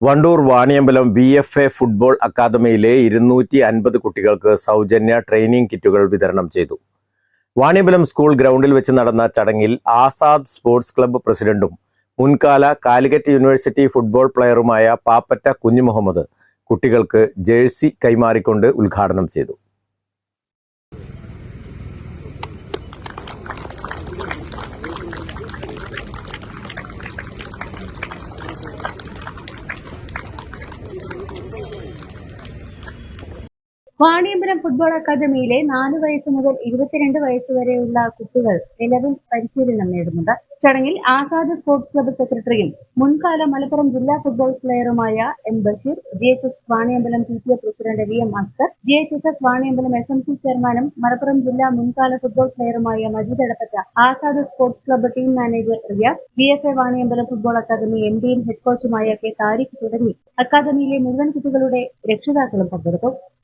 Wandoor Vaniyambalam V F A football അക്കാദമിയിലെ ഇരുന്നൂറ്റി അൻപത് കുട്ടികൾക്ക് സൗജന്യ ട്രെയിനിങ് കിറ്റുകൾ വിതരണം ചെയ്തു. വാണിയമ്പലം സ്കൂൾ ഗ്രൗണ്ടിൽ വെച്ച് നടന്ന ചടങ്ങിൽ ആസാദ് സ്പോർട്സ് ക്ലബ്ബ് പ്രസിഡന്റും മുൻകാല കാലിക്കറ്റ് യൂണിവേഴ്സിറ്റി ഫുട്ബോൾ പ്ലെയറുമായ പാപ്പറ്റ കുഞ്ഞുമുഹമ്മദ് കുട്ടികൾക്ക് ജേഴ്സി കൈമാറിക്കൊണ്ട് ഉദ്ഘാടനം ചെയ്തു. വാണിയമ്പലം ഫുട്ബോൾ അക്കാദമിയിലെ നാല് വയസ്സ് മുതൽ ഇരുപത്തിരണ്ട് വയസ്സ് വരെയുള്ള കുട്ടികൾ നിലവിൽ പരിശീലനം നേടുന്നുണ്ട്. ചടങ്ങിൽ ആസാദ് സ്പോർട്സ് ക്ലബ്ബ് സെക്രട്ടറിയും മുൻകാല മലപ്പുറം ജില്ലാ football പ്ലെയറുമായ M Basheer G H S Vaniyambalam P T A president V M Askar G H S F Vaniyambalam S M C ചെയർമാനും മലപ്പുറം ജില്ലാ മുൻകാല football പ്ലെയറുമായ Majeed Edappatta Azad sports club team manager Riyas B F A Vaniyambalam football academy M ഡിയും head കോച്ചുമായ K Tariq തുടങ്ങി. അക്കാദമിയിലെ മുഴുവൻ കുട്ടികളുടെ രക്ഷിതാക്കളും പങ്കെടുത്തു.